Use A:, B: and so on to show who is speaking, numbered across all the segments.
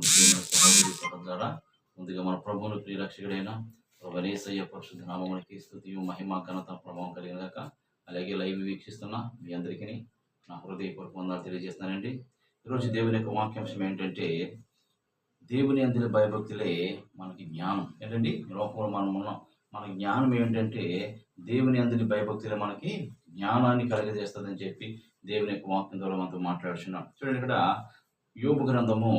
A: ద్వారా ముందుగా మన ప్రభువును ప్రియరక్షకుడైన ప్రభనేసయ్య పరిశుద్ధ నామమునికి స్థుతి మహిమ ఘనత ప్రభావం కలిగినగాక అలాగే లైవ్ వీక్షిస్తున్న మీ అందరికీ నా హృదయపూర్వక వందనాలు తెలియజేస్తున్నానండి. ఈరోజు దేవుని యొక్క వాక్యాంశం ఏంటంటే దేవుని అందరి భయభక్తులే మనకి జ్ఞానం. ఏంటండి? లోకంలో మనం ఉన్నాం మన జ్ఞానం ఏంటంటే దేవుని అందరి భయభక్తులే మనకి జ్ఞానాన్ని కలగజేస్తుందని చెప్పి దేవుని యొక్క వాక్యం ద్వారా మనతో మాట్లాడుతున్నాం చూడండి ఇక్కడ యోగ గ్రంథము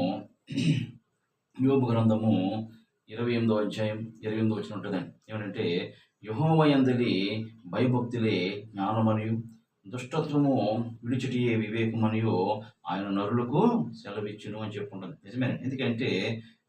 A: యోబు గ్రంథము ఇరవై ఎనిమిదో అధ్యాయం ఇరవై ఎనిమిదో వచ్చిన ఉంటుందండి. ఏమంటే యుహోమయందలి భయభక్తులే జ్ఞానమనియు దుష్టత్వము విడిచిటియే వివేకమనియు ఆయన నరులకు సెలవిచ్చును అని చెప్పుకుంటుంది. నిజమే ఎందుకంటే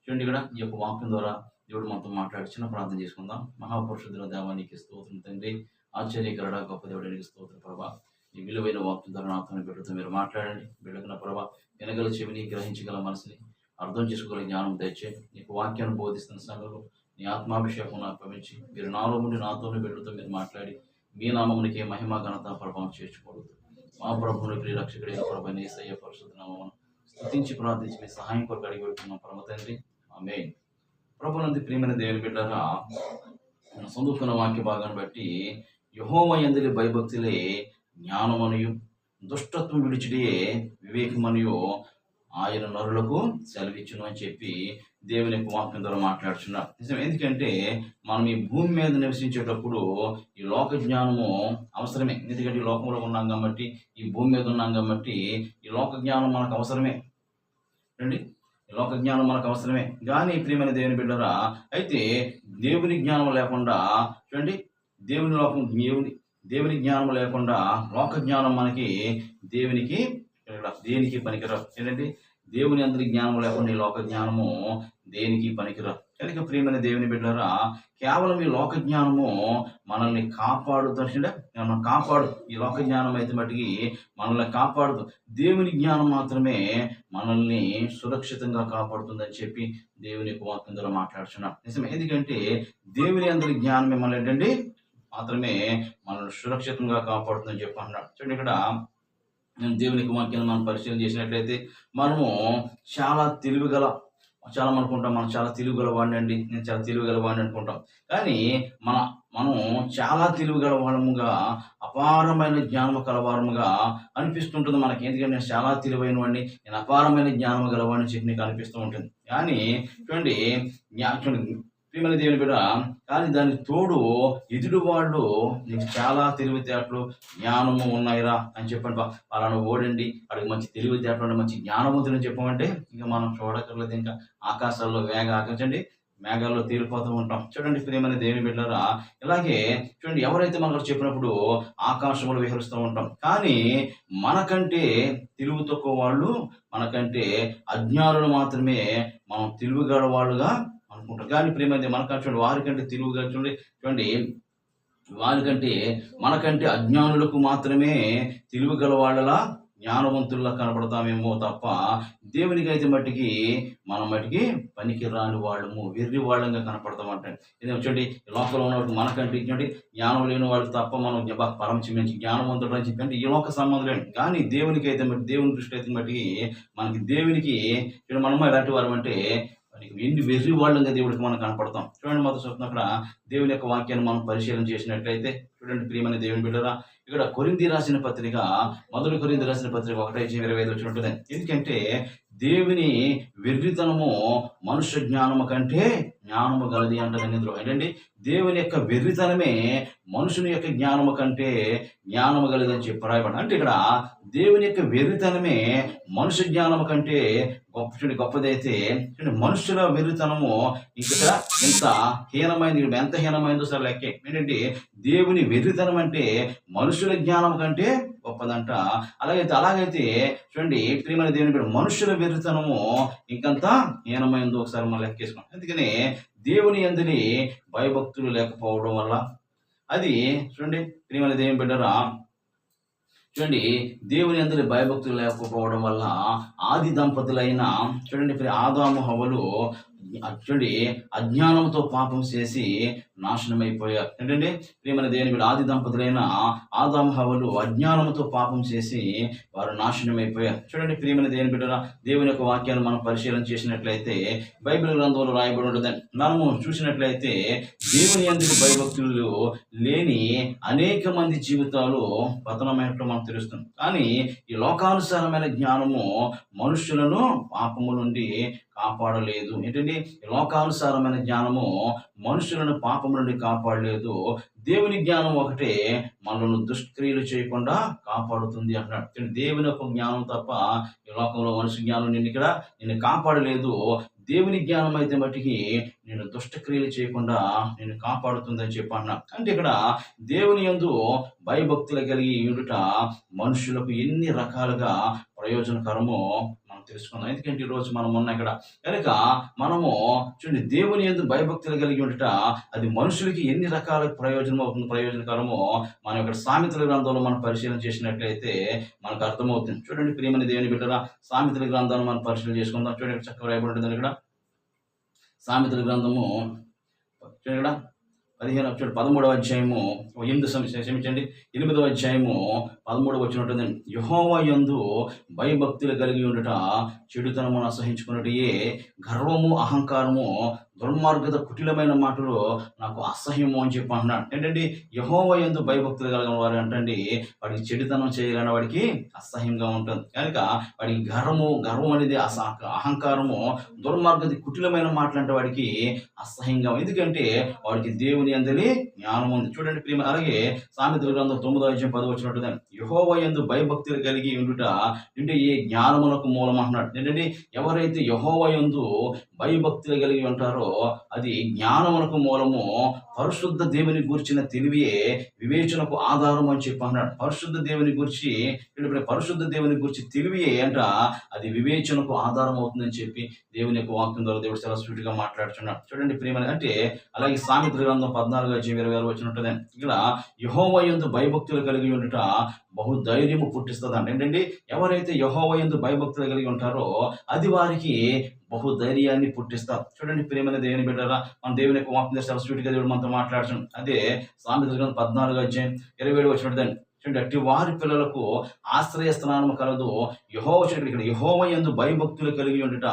A: చూడండి ఇక్కడ ఈ యొక్క వాక్యం ద్వారా దేవుడు మనతో మాట్లాడి చిన్న ప్రార్థన చేసుకుందాం. మహాపురుషుల దేవానికి స్తోత్రం తండ్రి. ఆశ్చర్యకరడ గొప్ప దేవుడానికి స్తోత్ర ప్రభా. ఈ విలువైన వాక్యం ద్వారా నాతో బిడ్డతో మీరు మాట్లాడండి. బిడ్డకున్న ప్రభా వినగల చెవిని గ్రహించగల మనసుని అర్థం చేసుకోగల జ్ఞానం దయచే నీకు వాక్యాన్ని బోధిస్తున్న సమయంలో నీ ఆత్మాభిషేకం నాకు పంపించి మీరు నాలో ఉండి నాతోనే బిడ్డతో మీరు మాట్లాడి మీ నామమునికి మహిమ ఘనత ప్రభావం చేర్చుకోవద్దు మా ప్రభుని ప్రియ రక్షకుడైన ప్రభు నేసయ్య పరిశుద్ధ నామమును ప్రార్థించి మీ సహాయం కొరకు అడిగి పెడుతున్నాం పరమ తండ్రి ఆమె ప్రభునంది ప్రియమైన దేవుని బిడ్డరా మనం చదువుకున్న వాక్య భాగాన్ని బట్టి యహోమయందులి భయభక్తులే జ్ఞానమనియు దుష్టత్వం విడిచిడే వివేకమనియు ఆయన నరులకు సెలవిచ్చును అని చెప్పి దేవుని యొక్క వాక్యం ద్వారా మాట్లాడుచున్నారు నిజం ఎందుకంటే మనం ఈ భూమి మీద నివసించేటప్పుడు ఈ లోక జ్ఞానము అవసరమే. ఎందుకంటే ఈ లోకంలో ఉన్నాం కాబట్టి ఈ భూమి మీద ఉన్నాం కాబట్టి ఈ లోక జ్ఞానం మనకు అవసరమే. రండి ఈ లోక జ్ఞానం మనకు అవసరమే. కానీ ప్రియమైన దేవుని బిడ్డరా అయితే దేవుని జ్ఞానం లేకుండా చూడండి దేవుని లోకం దేవుని దేవుని జ్ఞానం లేకుండా లోక జ్ఞానం మనకి దేవునికి ఇక్కడ దేనికి పనికిరావు ఏంటంటే దేవుని అందరి జ్ఞానం లేకుండా ఈ లోక జ్ఞానము దేనికి పనికిరా కనుక ప్రియమైన దేవుని బిడ్డారా కేవలం ఈ లోక జ్ఞానము మనల్ని కాపాడుతుంటే మనం కాపాడు. ఈ లోక జ్ఞానం అయితే మటుకి మనల్ని కాపాడుదు. దేవుని జ్ఞానం మాత్రమే మనల్ని సురక్షితంగా కాపాడుతుందని చెప్పి దేవుని యొక్క వాక్యం ద్వారా మాట్లాడుతున్నాం నిజమే. ఎందుకంటే దేవుని అందరి జ్ఞానం మిమ్మల్ని ఏంటండి? మాత్రమే మనల్ని సురక్షితంగా కాపాడుతుందని చెప్పి అన్నాడు. చూడండి ఇక్కడ నేను దేవునికి వాక్యాన్ని మనం పరిశీలన చేసినట్లయితే మనము చాలా తెలివిగల చాలా అనుకుంటాం మనం చాలా తెలివిగల వాడిని అండి. నేను చాలా తెలివిగల వాడిని అనుకుంటాం. కానీ మన మనం చాలా తెలివిగల వాళ్ళముగా అపారమైన జ్ఞానము కలవారముగా అనిపిస్తుంటుంది మనకి. ఎందుకంటే నేను చాలా తెలివైన వాడిని నేను అపారమైన జ్ఞానము గలవాడిని చెప్పి నీకు అనిపిస్తూ ఉంటుంది. కానీ చూడండి చూడండి ప్రియమైన దేవుని బిడ్డ కానీ దానికి తోడు ఎదుటి వాళ్ళు నీకు చాలా తెలివితేటలు జ్ఞానము ఉన్నాయిరా అని చెప్పండి బా. వాళ్ళని ఓడండి వాడికి మంచి తెలివితేటలు ఉండి మంచి జ్ఞానవంతులని చెప్పమంటే ఇంకా మనం చూడక్కర్లేదు ఇంకా ఆకాశాల్లో వేగ ఆకర్షండి మేఘాల్లో తేలిపోతూ ఉంటాం. చూడండి ప్రియమైన దేవుని బిడ్డరా ఇలాగే చూడండి ఎవరైతే మనకు చెప్పినప్పుడు ఆకాశంలో విహరిస్తూ ఉంటాం కానీ మనకంటే తెలివి తక్కువ వాళ్ళు మనకంటే అజ్ఞానులు మాత్రమే మనం తెలివిగల వాళ్ళుగా అనుకుంటారు. కానీ ప్రేమైంది మనకంటే చూడండి వారికంటే తెలివిగా చూడండి చూడండి వారికంటే మనకంటే అజ్ఞానులకు మాత్రమే తెలివి గల వాళ్ళలా జ్ఞానవంతుల్లా కనపడతామేమో తప్ప దేవునికి అయితే మట్టికి మనం మట్టికి పనికి రాని వాళ్ళము వెర్రి వాళ్ళంగా కనపడతామంటే ఇది చూడండి ఈ లోకంలో ఉన్నప్పుడు మనకంటే చూడండి జ్ఞానం లేని వాళ్ళు తప్ప మనం పరం మంచి జ్ఞానవంతుడు అని చెప్పి ఈ లోక సంబంధం లేదు కానీ దేవునికి అయితే మట్టి దేవుని దృష్టి అయితే మట్టికి మనకి దేవునికి చూడండి మనము ఎలాంటి వారం అంటే ఎన్ని వెర్రి వాళ్ళంగా దేవుడికి మనం కనపడతాం. చూడండి మొదటి చూస్తున్న అక్కడ దేవుని యొక్క వాక్యాన్ని మనం పరిశీలన చేసినట్లయితే చూడండి ప్రియమైన దేవుని బిడ్డరా ఇక్కడ కొరింది రాసిన పత్రిక మొదటి కొరింది రాసిన పత్రిక ఒకటే ఇరవై ఐదు వచ్చినట్టుంది ఎందుకంటే దేవుని వెర్రితనము మనుష్య జ్ఞానము కంటే జ్ఞానము గలది అంటారు ఇందులో. ఏంటండి? దేవుని యొక్క వెర్రితనమే మనుషుని యొక్క జ్ఞానము కంటే జ్ఞానము గలదని చెప్పి రాయబడి అంటే ఇక్కడ దేవుని యొక్క వెర్రితనమే మనుష్య జ్ఞానము కంటే గొప్ప చూడండి గొప్పదైతే చూడండి మనుషుల వెర్రితనము ఇక్కడ ఎంత హీనమైంది ఇక్కడ ఎంత హీనమైందో సార్ లెక్క. ఏంటంటే దేవుని వెర్రితనం అంటే మనుషుల జ్ఞానం కంటే గొప్పదంట. అలాగైతే అలాగైతే చూడండి ప్రియమైన దేవుని బిడ్డ మనుషుల వెర్రితనము ఇంకంత హీనమైందో ఒకసారి మనం లెక్కేసుకున్నాం అందుకని దేవుని ఎందుని భయభక్తులు లేకపోవడం వల్ల. అది చూడండి ప్రియమైన దేవుని బిడ్డరా చూడండి దేవుని అందరి భయభక్తులు లేకపోవడం వల్ల ఆది దంపతులైన చూడండి ఇప్పుడు ఆదాము హవలు చూడండి అజ్ఞానంతో పాపం చేసి నాశనమైపోయారు. ఏంటంటే ప్రియమైన దేని వీడు ఆది దంపతులైన ఆదాం హవలు అజ్ఞానంతో పాపం చేసి వారు నాశనమైపోయారు. చూడండి ప్రియమైన దేని బిడ్డ దేవుని యొక్క వాక్యాన్ని మనం పరిశీలన చేసినట్లయితే బైబిల్ గ్రంథంలో రాయబడి ఉండదండి. మనము చూసినట్లయితే దేవుని ఎందుకు భయభక్తులు లేని అనేక మంది జీవితాలు పతనమైనట్లు మనం తెలుస్తుంది. కానీ ఈ లోకానుసారమైన జ్ఞానము మనుషులను పాపము నుండి కాపాడలేదు. ఏంటండి ఈ లోకానుసారమైన జ్ఞానము మనుషులను పాపం నుండి కాపాడలేదు. దేవుని జ్ఞానం ఒకటే మనల్ని దుష్క్రియలు చేయకుండా కాపాడుతుంది అంటున్నాడు. దేవుని యొక్క జ్ఞానం తప్ప ఈ లోకంలో మనిషి జ్ఞానం నిన్ను ఇక్కడ నిన్ను కాపాడలేదు. దేవుని జ్ఞానం అయితే మట్టికి నేను దుష్టక్రియలు చేయకుండా నేను కాపాడుతుందని చెప్పి అన్నా అంటే ఇక్కడ దేవుని యందు భయభక్తులు కలిగి ఉండుట మనుషులకు ఎన్ని రకాలుగా ప్రయోజనకరమో తెలుసుకుందాం. ఎందుకంటే ఈరోజు మనం ఉన్న ఇక్కడ కనుక మనము చూడండి దేవుని ఎందు భయభక్తులు కలిగి ఉండుట అది మనుషులకి ఎన్ని రకాల ప్రయోజనం అవుతుంది ప్రయోజనకరమో మనం ఇక్కడ సామెతల గ్రంథంలో మనం పరిశీలన చేసినట్లయితే మనకు అర్థమవుతుంది. చూడండి ప్రియమని దేవుని బిడ్డరా సామెతల గ్రంథాన్ని మనం పరిశీలన చేసుకుందాం. చూడండి చక్కగా రాయబడి ఉంటుంది ఇక్కడ. సామెతల గ్రంథము చూడండి ఇక్కడ. పదిహేను చూడండి పదమూడవ అధ్యాయము. ఓ ఎనిమిది క్షమించండి. ఎనిమిదవ అధ్యాయము. పదమూడు వచ్చినట్టుంది యహోవ యందు భయభక్తులు కలిగి ఉండుట చెడుతనమును అసహించుకున్నటయే గర్వము అహంకారము దుర్మార్గత కుటిలమైన మాటలు నాకు అసహ్యము అని చెప్పి అంటున్నాడు. ఏంటంటే యహోవ యందు భయభక్తులు కలిగిన వారు అంటండి వాడికి చెడుతనం చేయాలని వాడికి అసహ్యంగా ఉంటుంది. కనుక వాడికి గర్వము గర్వం అనేది అస అహంకారము దుర్మార్గత కుటిలమైన మాటలు అంటే వాడికి అసహ్యంగా ఎందుకంటే వాడికి దేవుని అందరి జ్ఞానం ఉంది. చూడండి ప్రేమ అలాగే సామెతల గ్రంథం తొమ్మిదో అధ్యాయం పది వచ్చినట్టు యహోవ ఎందు భయభక్తులు కలిగి ఉండుట అంటే ఏ జ్ఞానమునకు మూలం అంటున్నాడు ఏంటంటే ఎవరైతే యహోవ యందు భయభక్తులు కలిగి ఉంటారో అది జ్ఞానమునకు మూలము పరిశుద్ధ దేవుని గురించిన తెలివియే వివేచనకు ఆధారం అని చెప్పి అన్నాడు. పరిశుద్ధ దేవుని గురించి ఇప్పుడు పరిశుద్ధ దేవుని గురించి తెలివియే అంట అది వివేచనకు ఆధారం అవుతుందని చెప్పి దేవుని యొక్క వాక్యం ద్వారా దేవుడు చాలా స్వీట్గా మాట్లాడుతున్నాడు. చూడండి ప్రేమ అంటే అలాగే సామిత్ర గ్రంథం పద్నాలుగు అధ్యాయం ఇరవై ఆరు వచ్చినట్టు ఇక్కడ యహోవ యందు భయభక్తులు కలిగి ఉండట బహు ధైర్యము పుట్టిస్తుంది అంట ఏంటండి? ఎవరైతే యహోవ యందు భయభక్తులు కలిగి ఉంటారో అది వారికి బహు ధైర్యాన్ని పుట్టిస్తారు. చూడండి ప్రేమైన దేవుని బిడ్డరా మన దేవుని యొక్క వాక్యం చాలా స్వీట్గా మనతో మాట్లాడుతున్నాం అదే సామెతల గ్రంథం పద్నాలుగు అధ్యాయం ఇరవై ఏడు వచ్చినట్టు చూడండి అట్టి వారి పిల్లలకు ఆశ్రయ స్థానము కలదు. యహో చూడండి ఇక్కడ యహోవ యందు భయభక్తులు కలిగి ఉండట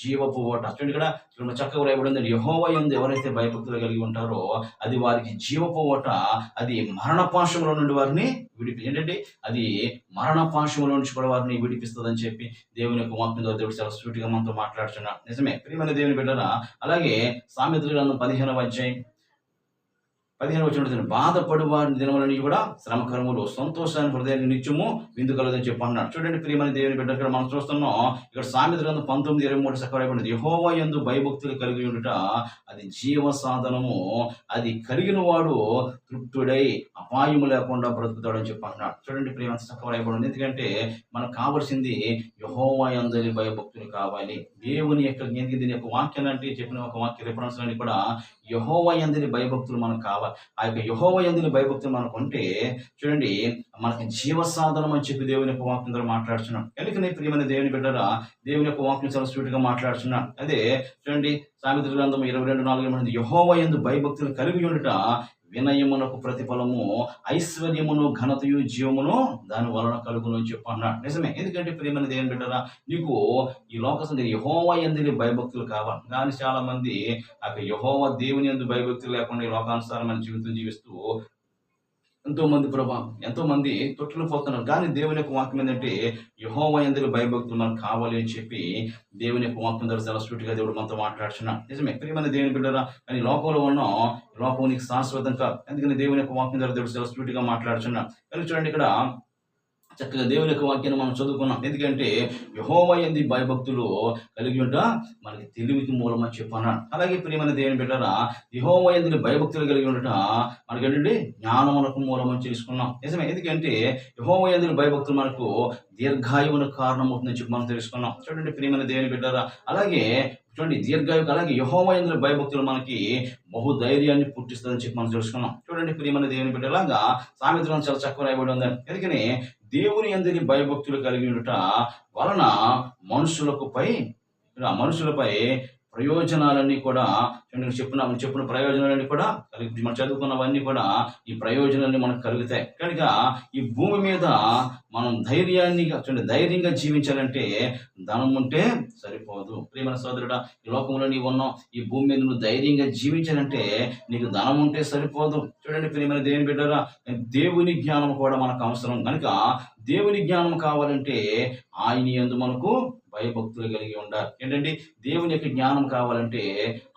A: జీవపు ఓట. చూడండి ఇక్కడ ఇక్కడ చక్కగా రాయబడింది యహోవ యందు ఎవరైతే భయభక్తులు కలిగి ఉంటారో అది వారికి జీవపు ఓట అది మరణ నుండి వారిని విడిపి ఏంటంటే అది మరణ నుంచి కూడా వారిని విడిపిస్తుందని చెప్పి దేవుని యొక్క వాక్యం దేవుడు చాలా సూటిగా మనతో మాట్లాడుతున్నాడు నిజమే. ప్రియమైన దేవుని బిడ్డరా అలాగే సామెతలు గ్రంథం పదిహేనవ అధ్యాయం పదిహేను వచ్చిన బాధపడు వారి దినములని కూడా శ్రమకరములు సంతోషాన్ని హృదయాన్ని నిత్యము విందు కలదని చెప్పి అన్నాడు చూడండి ప్రియమని దేవుని బిడ్డ ఇక్కడ మనం చూస్తున్నాం ఇక్కడ సామెత గ్రంథం పంతొమ్మిది ఇరవై మూడు సకరైపోయింది యహోవా ఎందు భయభక్తులు కలిగి ఉండుట అది జీవ సాధనము అది కలిగిన వాడు తృప్తుడై అపాయము లేకుండా బ్రతుకుతాడని చెప్పి అన్నాడు చూడండి ప్రేమ సకరైపోయింది ఎందుకంటే మనకు కావలసింది యహోవా యందరి భయభక్తులు కావాలి. దేవుని యొక్క దీని యొక్క వాక్యాన్ని అంటే చెప్పిన ఒక వాక్య రిఫరెన్స్ అన్ని కూడా యహోవ ఎందని భయభక్తులు మనకు కావాలి. ఆ యొక్క యహోవ యందరి భయభక్తులు మనకు ఉంటే చూడండి మనకి జీవ సాధనం అని చెప్పి దేవుని యొక్క వాక్యం ద్వారా మాట్లాడుతున్నాం ఎందుకని ప్రియమైన దేవుని బిడ్డరా? దేవుని యొక్క వాక్యం చాలా స్వీట్గా అదే చూడండి సామెతల గ్రంథం ఇరవై రెండు నాలుగు మంది యహోవ యందు భయభక్తులు కలిగి ఉండుట వినయమునకు ప్రతిఫలము ఐశ్వర్యమును ఘనతయు జీవమును దాని వలన కలుగును అని చెప్పి అన్నాడు. నిజమే. ఎందుకంటే ప్రియమైన దేవుని బిడ్డరా నీకు ఈ లోక యహోవ ఎందు భయభక్తులు కావాలి కానీ చాలా మంది ఆ యహోవ దేవుని ఎందు భయభక్తులు లేకుండా ఈ లోకానుసారమైన జీవితం జీవిస్తూ ఎంతో మంది ప్రభా ఎంతో మంది తొట్టులు పోతున్నారు. కానీ దేవుని యొక్క వాక్యం ఏంటంటే యహోవ ఎందుకు భయభక్తులు మనకు కావాలి అని చెప్పి దేవుని యొక్క వాక్యం ద్వారా చాలా సూటిగా దేవుడు మనతో మాట్లాడుతున్నాడు నిజమే ప్రియమైన దేవుని బిడ్డరా కానీ లోకంలో ఉన్న లోకం నీకు శాశ్వతం కాదు ఎందుకని దేవుని యొక్క వాక్యం ద్వారా దేవుడు చాలా సూటిగా మాట్లాడుతున్నాడు కానీ చూడండి ఇక్కడ చక్కగా దేవుని యొక్క వాక్యాన్ని మనం చదువుకున్నాం. ఎందుకంటే యహోవ భయభక్తులు కలిగి ఉంట మనకి తెలివికి మూలమని చెప్పన్నాడు. అలాగే ప్రియమైన దేవుని బిడ్డరా యహోవ భయభక్తులు కలిగి ఉండట మనకి ఏంటంటే జ్ఞానమునకు మూలమని తెలుసుకున్నాం నిజమే ఎందుకంటే యహోవ భయభక్తులు మనకు దీర్ఘాయువునకు కారణమవుతుందని చెప్పి మనం తెలుసుకున్నాం. చూడండి ప్రియమైన దేవుని బిడ్డరా అలాగే చూడండి దీర్ఘాయువు అలాగే యహోమయంద్ర భయభక్తులు మనకి బహు ధైర్యాన్ని పుట్టిస్తుందని చెప్పి మనం తెలుసుకున్నాం. చూడండి ప్రియమైన దేవుని బిడ్డలాగా సామెతలను చాలా చక్కగా రాయబడి ఉందని ఎందుకని దేవుని అందరి భయభక్తులు కలిగి ఉండట వలన మనుషులకు పై మనుషులపై ప్రయోజనాలన్నీ కూడా నేను చెప్పిన చెప్పిన ప్రయోజనాలన్నీ కూడా కలిగి మనం చదువుకున్నవన్నీ కూడా ఈ ప్రయోజనాలన్నీ మనకు కలుగుతాయి. కనుక ఈ భూమి మీద మనం ధైర్యాన్ని చూడండి ధైర్యంగా జీవించాలంటే ధనం ఉంటే సరిపోదు. ప్రియమైన సోదరుడా ఈ లోకంలో నీవు ఉన్నావు. ఈ భూమి మీద నువ్వు ధైర్యంగా జీవించాలంటే నీకు ధనం ఉంటే సరిపోదు. చూడండి ప్రియమైన దేవుని బిడ్డరా దేవుని జ్ఞానం కూడా మనకు అవసరం. కనుక దేవుని జ్ఞానం కావాలంటే ఆయన యందు మనకు భయభక్తులు కలిగి ఉండాలి. ఏంటంటే దేవుని యొక్క జ్ఞానం కావాలంటే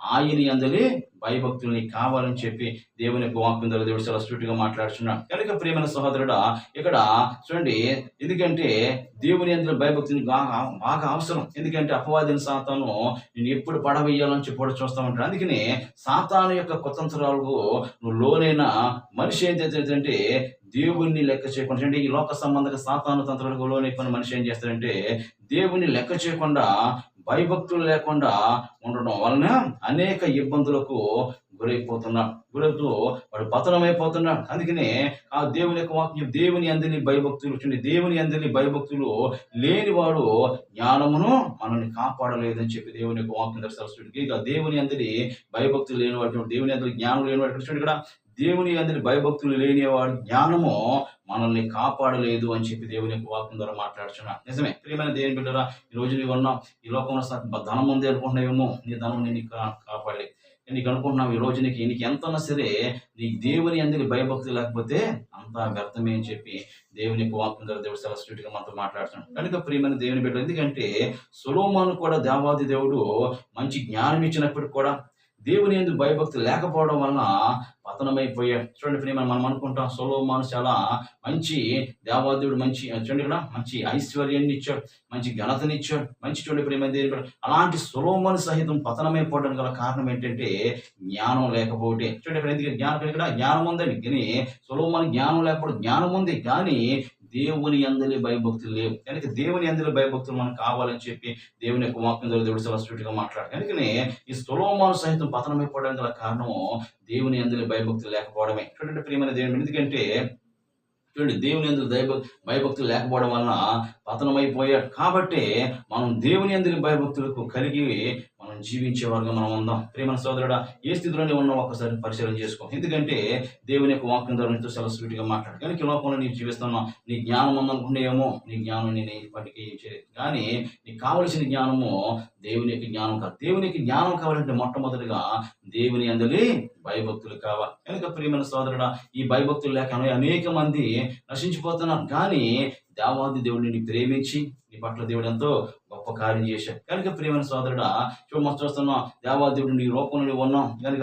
A: ఆయన అందరి భయభక్తుల్ని కావాలని చెప్పి దేవుని యొక్క వాక్యం ద్వారా దేవుడు చాలా స్ట్రిక్ట్గా మాట్లాడుతున్నాడు కనుక ప్రియమైన సహోదరుడా ఇక్కడ చూడండి ఎందుకంటే దేవుని అందరి భయభక్తిని బాగా బాగా అవసరం. ఎందుకంటే అపవాదిని సాతాను నేను ఎప్పుడు పడవేయాలని చెప్పి కూడా చూస్తా ఉంటాను అందుకని సాతాను యొక్క కుతంత్రాలకు నువ్వు లోనైన మనిషి ఏం చేస్తాడంటే దేవుణ్ణి లెక్క చేయకుండా అంటే ఈ లోక సంబంధక సాతాను తంత్రాలకు లోనైపోయిన మనిషి ఏం చేస్తాడంటే దేవుని లెక్క చేయకుండా భయభక్తులు లేకుండా ఉండడం వలన అనేక ఇబ్బందులకు గురైపోతున్నాడు గురవుతూ వాడు పతనమైపోతున్నాడు. అందుకనే ఆ దేవుని యొక్క వాక్యం దేవుని అందరినీ భయభక్తులు చూడండి. దేవుని అందరినీ భయభక్తులు లేనివాడు జ్ఞానమును మనల్ని కాపాడలేదని చెప్పి దేవుని యొక్క వాక్యం దర్శిస్తుంది ఇక దేవుని అందరి భయభక్తులు లేనివాడు దేవుని అందరి జ్ఞానం లేనివాడు చూడండి. ఇక్కడ దేవుని అందరి భయభక్తులు లేనివాడు జ్ఞానము మనల్ని కాపాడలేదు అని చెప్పి దేవుని యొక్క వాక్యం ద్వారా మాట్లాడుచున్నా. నిజమే. ప్రియమైన దేవుని బిడ్డరా ఈ రోజు నీవు ఉన్నావు ఈ లోకంలో ధనం ఉంది అనుకుంటున్నావేమో నీ ధనం నేను కాపాడలేదు నీకు అనుకుంటున్నావు ఈ రోజు నీకు నీకు ఎంత ఉన్నా సరే నీ దేవుని అందరికి భయభక్తి లేకపోతే అంతా వ్యర్థమే అని చెప్పి దేవుని యొక్క వాక్యం ద్వారా దేవుడు చాలా స్వీట్గా మనతో మాట్లాడుతున్నాడు. కనుక ప్రియమైన దేవుని బిడ్డ ఎందుకంటే సులోమాను కూడా దేవాది దేవుడు మంచి జ్ఞానం ఇచ్చినప్పటికి కూడా దేవుని ఎందుకు భయభక్తి లేకపోవడం వలన పతనమైపోయే చూడండి ప్రియమ మనం అనుకుంటాం సొలోమాను చాలా మంచి దేవాదేవుడు మంచి చూడండి ఇక్కడ మంచి ఐశ్వర్యాన్ని ఇచ్చాడు మంచి ఘనతని ఇచ్చాడు మంచి చూడండి ప్రేమ దేవుని అలాంటి సొలోమాను సహితం పతనమైపోవడానికి గల కారణం ఏంటంటే జ్ఞానం లేకపోతే చూడండి ఇక్కడ ఎందుకు జ్ఞానం ఇక్కడ జ్ఞానం ఉందండి. కానీ సొలోమాను జ్ఞానం లేకపోతే జ్ఞానం ఉంది. కానీ దేవుని అందరి భయభక్తులు లేవు. కనుక దేవుని అందరి భయభక్తులు మనకు కావాలని చెప్పి దేవుని యొక్క వాక్యం ద్వారా దేవుడు చాలా స్వీట్గా మాట్లాడు కనుకనే ఈ సొలోమాను సహితం పతనమైపోవడానికి గల కారణము దేవుని అందరి భయభక్తులు లేకపోవడమే. చూడండి ప్రియమైన దేవుని ఎందుకంటే చూడండి దేవుని ఎందుకు దైవ భయభక్తులు లేకపోవడం వలన పతనమైపోయాడు కాబట్టి మనం దేవుని అందరి భయభక్తులకు కలిగి మనం జీవించే వర్గం మనం ఉందాం. ప్రేమ సోదరుడా ఏ స్థితిలోనే ఉన్నాం ఒక్కసారి పరిశీలన చేసుకో. ఎందుకంటే దేవుని యొక్క వాక్యం ద్వారా నీతో చాలా స్వీట్గా మాట్లాడు. కానీ ఈ లోకంలో నీకు జీవిస్తున్నావు నీ జ్ఞానం ఉందనుకునేమో నీ జ్ఞానం నేను ఇప్పటికీ ఏం చేయలేదు కానీ నీకు కావలసిన జ్ఞానము దేవుని యొక్క జ్ఞానం కాదు. దేవుని యొక్క జ్ఞానం కావాలంటే మొట్టమొదటిగా దేవుని అందరి భయభక్తులు కావాలి. కనుక ప్రియమైన సోదరుడా ఈ భయభక్తులు లేక అనేక మంది నశించిపోతున్నారు. కానీ దేవాది దేవుడిని ప్రేమించి నీ పట్ల దేవుడు ఎంతో గొప్ప కార్యం చేశాడు. కనుక ప్రియమైన సోదరుడా చూడ చూస్తున్నాం దేవాది నీ రూపంలో ఉన్నాం. కనుక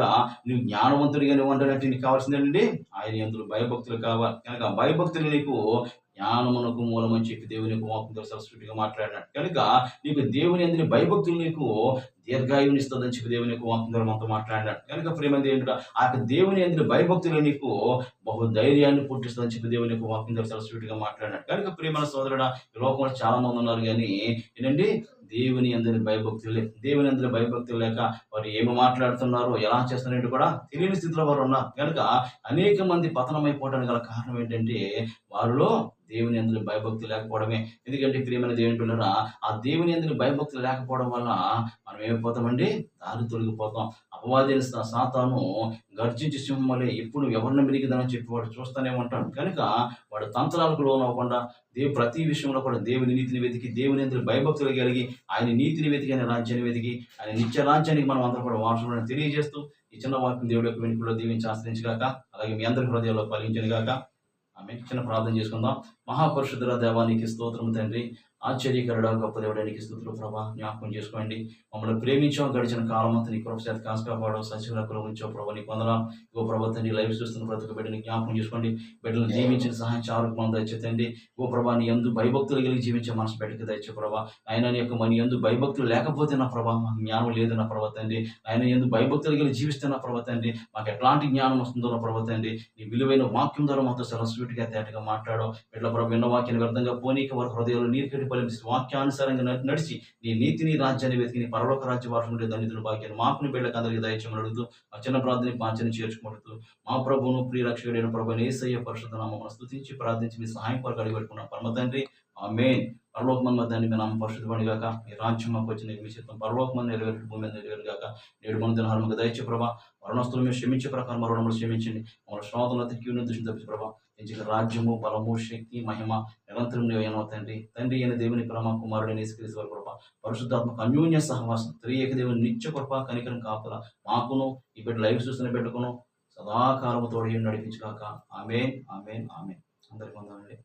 A: నువ్వు జ్ఞానవంతుడిగా నువ్వు ఉండడానికి నీకు కావాల్సింది ఏంటంటే ఆయన ఎందులో భయభక్తులు కావాలి. కనుక భయభక్తులు నీకు జ్ఞానమునకు మూలమని చెప్పి దేవుని యొక్క వాక్యంతో సరస్వతిగా మాట్లాడినాడు. కనుక నీకు దేవుని అందరి భయభక్తులు నీకు దీర్ఘాయుని ఇస్తుందని చెప్పి దేవుని యొక్క వాక్యం మనతో మాట్లాడినాడు కనుక ప్రేమ ఏంటంటే ఆ యొక్క దేవుని అందరి భయభక్తులు నీకు బహు ధైర్యాన్ని పుట్టిస్తుందని చెప్పి దేవుని యొక్క వాక్యం ద్వారా సరస్వతిగా మాట్లాడినాడు కనుక ప్రేమ సోదరుడు ఈ లోకంలో చాలా మంది ఉన్నారు కానీ ఏంటంటే దేవుని అందరి భయభక్తులు. దేవుని అందరి భయభక్తులు లేక వారు ఏమి మాట్లాడుతున్నారో ఎలా చేస్తున్నారో కూడా తెలియని స్థితిలో వారు ఉన్నారు. కనుక అనేక మంది పతనమైపోవడానికి గల కారణం ఏంటంటే వారిలో దేవుని అందరి భయభక్తి లేకపోవడమే. ఎందుకంటే ప్రియమైన దేవుని పిల్లరా ఆ దేవుని అందరి భయభక్తి లేకపోవడం వల్ల మనం ఏమైపోతామండి దారి తొలగిపోతాం. అపవాదిని సా- సాతాను గర్జించి సింహం వలె ఎప్పుడు ఎవరిని మిరిగిదని చెప్పి వాడు చూస్తూనే ఉంటాడు. కనుక వాడు తంత్రాలకు లోనవ్వకుండా దేవు ప్రతి విషయంలో కూడా దేవుని నీతిని వెతికి దేవుని అందరి భయభక్తులు కలిగి ఆయన నీతిని వెతికి ఆయన రాజ్యాన్ని వెతికి ఆయన నిత్య రాజ్యానికి మనం అందరూ కూడా వారసులను తెలియజేస్తూ ఈ చిన్న వాక్యం దేవుడి యొక్క వెనుకలో దీవించి ఆశ్రయించగాక అలాగే మీ అందరి హృదయాల్లో ఫలించను గాక ఆమె చిన్న ప్రార్థన చేసుకుందాం. మహాపరుషుధుల దేవానికి స్తోత్రం తండ్రి. ఆశ్చర్యకరుడ గొప్ప దేవుడానికి స్థుతులు ప్రభా జ్ఞాపకం చేసుకోండి. మమ్మల్ని ప్రేమించాం గడిచిన కాలం అంతా నీ కృపచేత కాసు కాపాడవు సచివులకు ఉంచావు ప్రభా నీ పొందడం గో ప్రభా తండ్రి లైవ్ చూస్తున్న ప్రతి ఒక్క బిడ్డని జ్ఞాపకం చేసుకోండి. బిడ్డలు జీవించిన సహాయం చాలకు మనం దయచేతండి ఓ ప్రభా నీ ఎందు భయభక్తులు కలిగి జీవించే మనసు బిడ్డకి దయచే ప్రభా. ఆయన నీ యొక్క మన ఎందు భయభక్తులు లేకపోతే నా ప్రభా మాకు జ్ఞానం లేదు నా ప్రభా తండ్రి. ఆయన ఎందు భయభక్తులు కలిగి జీవిస్తే నా ప్రభా తండ్రి. మాకు ఎట్లాంటి జ్ఞానం వస్తుందో నా ప్రభా తండ్రి. నీ విలువైన వాక్యం ద్వారా మాతో చాలా స్వీట్గా తేటగా మాట్లాడో బిడ్డల ప్రభు విన్న వాక్యాన్ని వ్యర్థంగా పోనీక వారి హృదయాలు నీరు కట్టి వాక్యానుసారంగా నడిచి నీ నీతిని రాజ్యాన్ని వెతికి నీ పరలోక రాజ్య వారసులు ఉండే దళితుల భాగ్యాన్ని మాకుని బిడ్డలకు అందరికీ దయచేయమని అడుగుతూ ఆ చిన్న ప్రార్థనకి పాంచని చేర్చుకుంటూ మా ప్రభువును ప్రియ రక్షకుడైన ప్రభు ఏసయ్య పరిశుద్ధ నామమును స్థుతించి ప్రార్థించి మీ సహాయం కొరకు అడిగి పెట్టుకున్న. పరమ తండ్రి ఆ మెయిన్ పరలోకమంది మధ్యాన్ని మీ నామ పరిశుద్ధ పడిగాక మీ రాజ్యం మాకు వచ్చిన మీ చిత్తం పరలోకమంది నెరవేరు భూమి మీద నెరవేరుగాక నేడు మన దినహారం మాకు దయచే ప్రభా మరణస్తులు మీరు క్షమించే ప్రకారం మరణములు క్షమించండి. మన శ్రోతలు తిరిగి దృష్టి తప్పించి ప్రభా ఎంచిన రాజ్యము బలము శక్తి మహిమ నిరంతరం ఏమో తండ్రి. తండ్రి అయిన దేవుని ప్రేమ కుమారుడు యేసుక్రీస్తు వారి కృప పరిశుద్ధాత్మక అన్యోన్య సహవాసం త్రియేక దేవుని నిత్య కృప కనికరం కాపుల మాకును ఈ బిడ్డ లైవ్ చూసిన పెట్టుకును సదాకాలము తోడి నడిపించుగాక. Amen amen amen. అందరికి వందాలండి